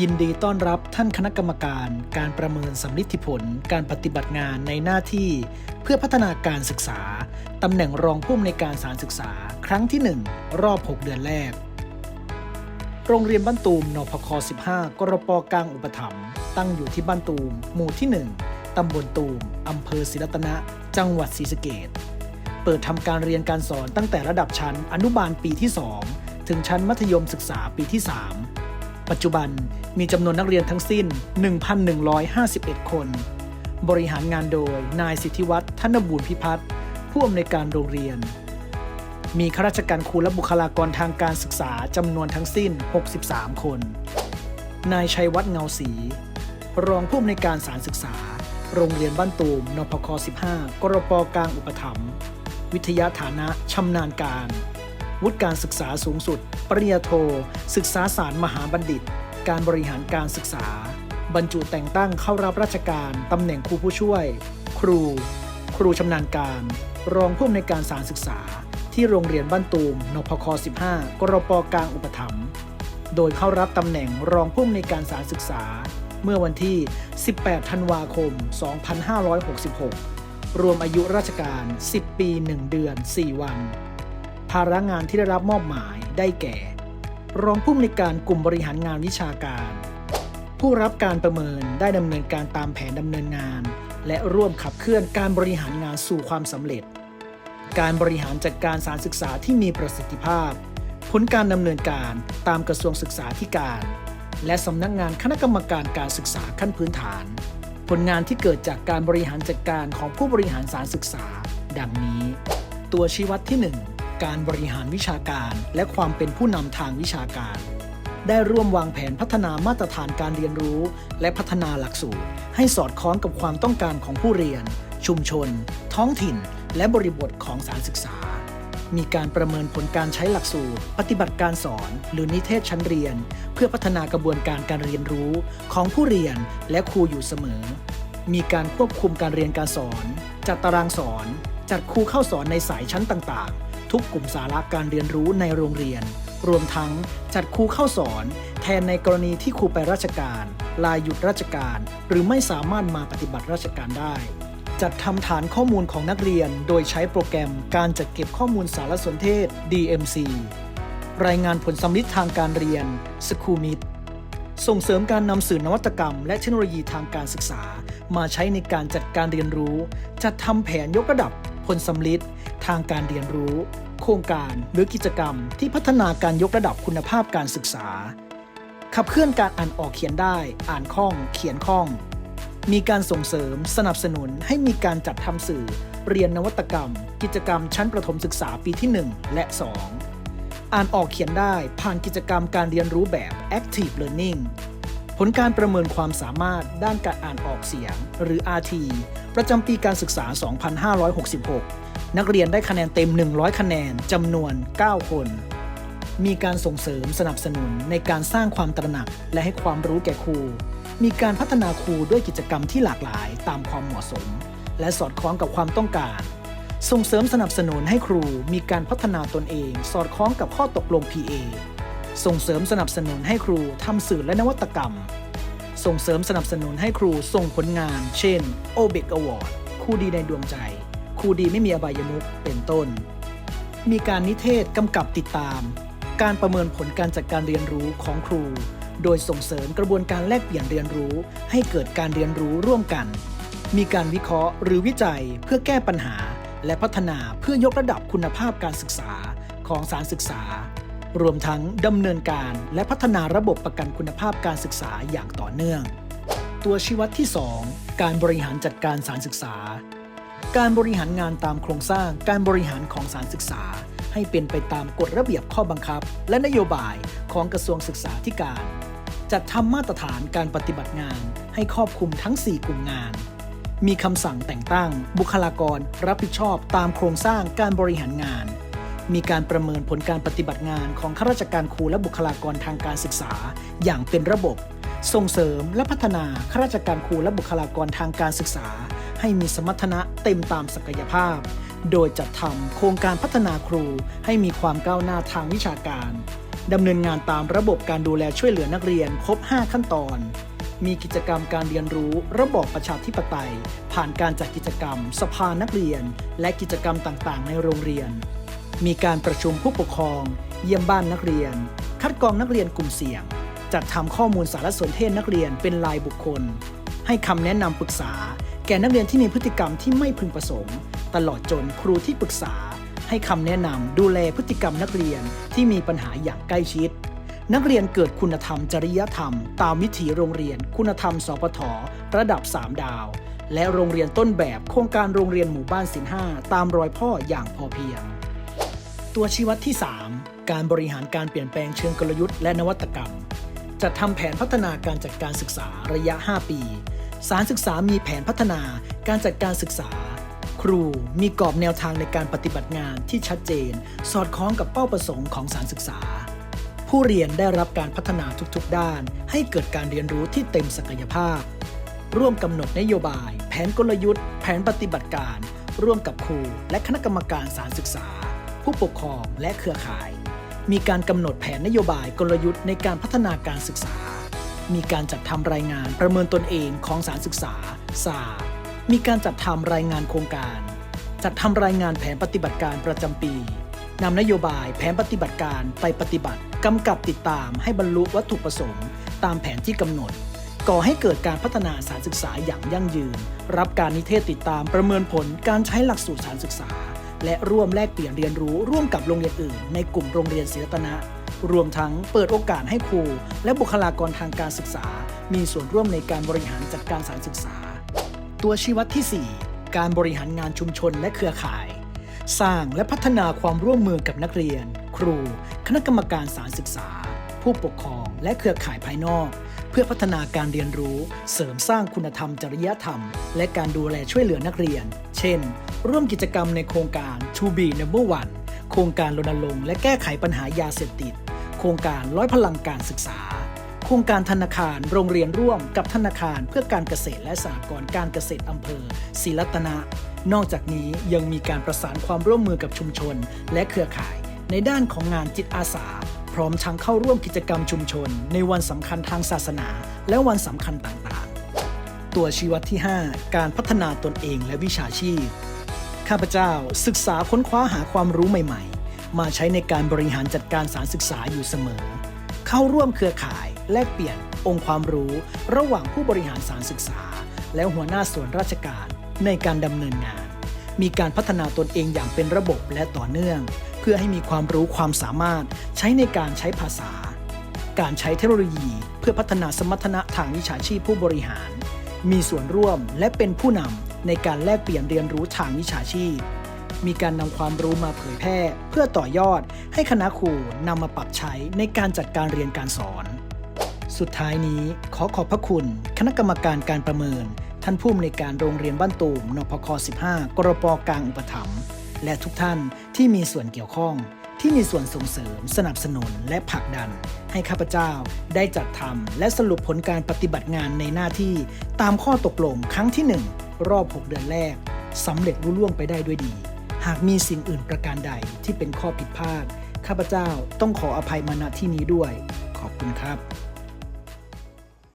ยินดีต้อนรับท่านคณะกรรมการการประเมินสำลิดผล การปฏิบัติงานในหน้าที่ เพื่อพัฒนาการศึกษา ตำแหน่งรองผู้อำนวยการสารศึกษา ครั้งที่ 1 รอบ 6 เดือนแรก โรงเรียนบ้านตูมนพค 15 กรปกลางอุปถัมภ์ตั้งอยู่ที่บ้านตูม หมู่ที่ 1 ตำบลตูม อำเภอศรีรัตนะ จังหวัดศรีสะเกษเปิดทำการเรียนการสอนตั้งแต่ระดับชั้นอนุบาลปีที่ 2 ถึงชั้นมัธยมศึกษาปีที่ 3 ปัจจุบันมีจำนวนนักเรียนทั้งสิ้น 1,151 คน บริหารงานโดยนายสิทธิวัฒน์ธนบูรพิพัฒน์ผู้อำนวยการโรงเรียน มีข้าราชการครูและบุคลากรทางการศึกษาจำนวนทั้งสิ้น 63 คน นายชัยวัฒน์เงาศรีรองผู้อำนวยการสารศึกษา โรงเรียนบ้านตูมนพค 15 กรปกลางอุปถัมภ์วิทยาฐานะชำนาญการ วุฒิการศึกษาสูงสุด ปริญญาโท ศึกษาศาสตร์มหาบัณฑิต การบริหารการศึกษา บรรจุแต่งตั้งเข้ารับราชการตำแหน่งครูผู้ช่วย ครู ครูชำนาญการ รองผู้อำนวยการสารศึกษา ที่โรงเรียนบ้านตูมนพค 15 กรปกลางอุปถัมภ์โดยเข้ารับตำแหน่งรองผู้อำนวยการสารศึกษา เมื่อวันที่ 18 ธันวาคม 2566 รวมอายุราชการ 10 ปี 1 เดือน 4 วันาระงานที่ได้รับมอบหมายได้แก่ รองผู้อำนวยการกลุ่มบริหารงานวิชาการ ผู้รับการประเมินได้ดำเนินการตามแผนดำเนินงาน และร่วมขับเคลื่อนการบริหารงานสู่ความสำเร็จ การบริหารจัดการสารศึกษาที่มีประสิทธิภาพ ผลการดำเนินการตามกระทรวงศึกษาธิการ และสำนักงานคณะกรรมการการศึกษาขั้นพื้นฐาน ผลงานที่เกิดจากการบริหารจัดการของผู้บริหารสารศึกษา ดังนี้ ตัวชี้วัดที่ 1 การบริหารวิชาการ และความเป็นผู้นำทางวิชาการ ได้ร่วมวางแผนพัฒนามาตรฐานการเรียนรู้ และพัฒนาหลักสูตร ให้สอดคล้องกับความต้องการของผู้เรียน ชุมชน ท้องถิ่น และบริบทของสารศึกษา มีการประเมินผลการใช้หลักสูตร ปฏิบัติการสอน หรือนิเทศชั้นเรียน เพื่อพัฒนากระบวนการการเรียนรู้ของผู้เรียนและครูอยู่เสมอ มีการควบคุมการเรียนการสอน จัดตารางสอนจัดครูเข้าสอนในสายชั้นต่าง ทุกกลุ่มสาระการเรียนรู้ในโรงเรียน รวมทั้งจัดครูเข้าสอน แทนในกรณีที่ครูไปราชการ ลาหยุดราชการ หรือไม่สามารถมาปฏิบัติราชการได้ จัดทำฐานข้อมูลของนักเรียน โดยใช้โปรแกรมการจัดเก็บข้อมูลสารสนเทศ DMC รายงานผลสำลิดทางการเรียน s c h o o l m i t ส่งเสริมการนำสื่อนวัตกรรม และเทคโนโลยีทางการศึกษา มาใช้ในการจัดการเรียนรู้ จัดทำแผนยกระดับผลสำลิดทางการเรียนรู้ โครงการหรือกิจกรรมที่พัฒนาการยกระดับคุณภาพการศึกษา ขับเคลื่อนการอ่านออกเขียนได้ อ่านคล่อง เขียนคล่อง มีการส่งเสริมสนับสนุนให้มีการจัดทำสื่อ เรียนนวัตกรรม กิจกรรมชั้นประถมศึกษาปีที่ 1 และ 2 อ่านออกเขียนได้ผ่านกิจกรรมการเรียนรู้แบบ Active Learning ผลการประเมินความสามารถด้านการอ่านออกเสียง หรือ RT ประจำปีการศึกษา 2566 นักเรียนได้คะแนนเต็ม 100 คะแนนจำนวน 9 คน มีการส่งเสริมสนับสนุนในการสร้างความตระหนักและให้ความรู้แก่ครู มีการพัฒนาครูด้วยกิจกรรมที่หลากหลายตามความเหมาะสม และสอดคล้องกับความต้องการ ส่งเสริมสนับสนุนให้ครูมีการพัฒนาตนเอง สอดคล้องกับข้อตกลง PA ส่งเสริมสนับสนุนให้ครูทำสื่อและนวัตกรรม ส่งเสริมสนับสนุนให้ครูส่งผลงาน เช่น o b e c Award ครูดีในดวงใจ ครูดีไม่มีอบายมุขเป็นต้น มีการนิเทศกำกับติดตาม การประเมินผลการจัดการเรียนรู้ของครู โดยส่งเสริมกระบวนการแลกเปลี่ยนเรียนรู้ ให้เกิดการเรียนรู้ร่วมกัน มีการวิเคราะห์หรือวิจัยเพื่อแก้ปัญหา และพัฒนาเพื่อยกระดับคุณภาพการศึกษาของสารศึกษา รวมทั้งดำเนินการและพัฒนาระบบประกันคุณภาพการศึกษาอย่างต่อเนื่อง ตัวชี้วัดที่ 2 การบริหารจัดการสารศึกษา การบริหารงานตามโครงสร้างการบริหารของสารศึกษา ให้เป็นไปตามกฎระเบียบข้อบังคับ และนโยบายของกระทรวงศึกษาธิการ จัดทำมาตรฐานการปฏิบัติงานให้ครอบคลุมทั้ง 4 กลุ่มงานมีคำสั่งแต่งตั้ง บุคลากร รับผิดชอบตามโครงสร้างการบริหารงาน มีการประเมินผลการปฏิบัติงานของข้าราชการครูและบุคลากรทางการศึกษา อย่างเป็นระบบ ส่งเสริมและพัฒนาข้าราชการครูและบุคลากรทางการศึกษา ให้มีสมรรถนะเต็มตามศักยภาพ โดยจัดทำโครงการพัฒนาครูให้มีความก้าวหน้าทางวิชาการดำเนินงานตามระบบการดูแลช่วยเหลือนักเรียนครบ 5 ขั้นตอน มีกิจกรรมการเรียนรู้ระบอบประชาธิปไตย ผ่านการจัดกิจกรรม สภานักเรียน และกิจกรรมต่างๆ ในโรงเรียน มีการประชุมผู้ปกครอง เยี่ยมบ้านนักเรียน คัดกรองนักเรียนกลุ่มเสี่ยง จัดทำข้อมูลสารสนเทศนักเรียนเป็นรายบุคคล ให้คำแนะนำปรึกษา แก่นักเรียนที่มีพฤติกรรมที่ไม่พึงประสงค์ ตลอดจนครูที่ปรึกษา ให้คำแนะนำดูแลพฤติกรรมนักเรียนที่มีปัญหาอย่างใกล้ชิด นักเรียนเกิดคุณธรรมจริยธรรม ตามวิถีโรงเรียน คุณธรรมสปทระดับ 3 ดาว และโรงเรียนต้นแบบโครงการโรงเรียนหมู่บ้านสินห้าตามรอยพ่ออย่างพอเพียง ตัวชี้วัดที่ 3 การบริหารการเปลี่ยนแปลงเชิงกลยุทธ์และนวัตกรรม จัดทำแผนพัฒนาการจัดการศึกษาระยะ 5 ปี สารศึกษามีแผนพัฒนาการจัดการศึกษา ครูมีกรอบแนวทางในการปฏิบัติงานที่ชัดเจน สอดคล้องกับเป้าประสงค์ของสารศึกษา ผู้เรียนได้รับการพัฒนาทุกๆ ด้าน ให้เกิดการเรียนรู้ที่เต็มศักยภาพ ร่วมกำหนดนโยบาย แผนกลยุทธ์ แผนปฏิบัติการ ร่วมกับครู และคณะกรรมการสารศึกษา ผู้ปกครองและเครือข่าย มีการกำหนดแผนนโยบายกลยุทธ์ในการพัฒนาการศึกษา มีการจัดทำรายงานประเมินตนเองของสารศึกษาสามีการจัดทำรายงานโครงการ จัดทำรายงานแผนปฏิบัติการประจำปีนำนโยบายแผนปฏิบัติการไปปฏิบัติกำกับติดตามให้บรรลุวัตถุประสงค์ ตามแผนที่กำหนด ก่อให้เกิดการพัฒนาสารศึกษาอย่างยั่งยืน รับการนิเทศติดตามประเมินผลการใช้หลักสูตรสารศึกษา และร่วมแลกเปลี่ยนเรียนรู้ร่วมกับโรงเรียนอื่น ในกลุ่มโรงเรียนศิลตนะ รวมทั้งเปิดโอกาสให้ครู และบุคลากรทางการศึกษา มีส่วนร่วมในการบริหารจัดการสารศึกษา ตัวชี้วัดที่ 4 การบริหารงานชุมชนและเครือข่าย สร้างและพัฒนาความร่วมมือกับนักเรียน ครู คณะกรรมการสารศึกษา ผู้ปกครอง และเครือข่ายภายนอกเพื่อพัฒนาการเรียนรู้ เสริมสร้างคุณธรรมจริยธรรม และการดูแลช่วยเหลือนักเรียน เช่น ร่วมกิจกรรมในโครงการ To Be Number One โครงการรณรงค์และแก้ไขปัญหายาเสพติด โครงการร้อยพลังการศึกษา โครงการธนาคารโรงเรียนร่วมกับธนาคารเพื่อการเกษตรและสหกรณ์การเกษตรอำเภอศรีรัตนะ นอกจากนี้ยังมีการประสานความร่วมมือกับชุมชน และเครือข่าย ในด้านของงานจิตอาสา พร้อมทั้งเข้าร่วมกิจกรรมชุมชน ในวันสำคัญทางศาสนา และวันสำคัญต่างๆ ตัวชี้วัดที่ 5 การพัฒนาตนเองและวิชาชีพ ข้าพเจ้าศึกษาค้นคว้าหาความรู้ใหม่ๆ มาใช้ในการบริหารจัดการสารศึกษาอยู่เสมอ เข้าร่วมเครือข่ายแลกเปลี่ยนองค์ความรู้ระหว่างผู้บริหารสารศึกษา และหัวหน้าส่วนราชการในการดำเนินงาน มีการพัฒนาตนเองอย่างเป็นระบบและต่อเนื่อง เพื่อให้มีความรู้ความสามารถใช้ในการใช้ภาษา การใช้เทคโนโลยี เพื่อพัฒนาสมรรถนะทางวิชาชีพผู้บริหาร มีส่วนร่วมและเป็นผู้นำในการแลกเปลี่ยนเรียนรู้ทางวิชาชีพ มีการนำความรู้มาเผยแพร่ เพื่อต่อยอดให้คณะครูนำมาปรับใช้ในการจัดการเรียนการสอน สุดท้ายนี้ขอขอบพระคุณ คณะกรรมการการประเมิน ท่านผู้อำนวยการโรงเรียนบ้านตูมนพค 15 กรปกลางอุปถัมภ์และทุกท่านที่มีส่วนเกี่ยวข้อง ที่มีส่วนส่งเสริม สนับสนุนและผลักดัน ให้ข้าพเจ้าได้จัดทำและสรุปผลการปฏิบัติงานในหน้าที่ตามข้อตกลงครั้งที่ 1 รอบ 6 เดือนแรกสำเร็จรุ่ล่วงไปได้ด้วยดี หากมีสิ่งอื่นประการใดที่เป็นข้อผิดพลาด ข้าพเจ้าต้องขออภัยมาณที่นี้ด้วย ขอบคุณครับ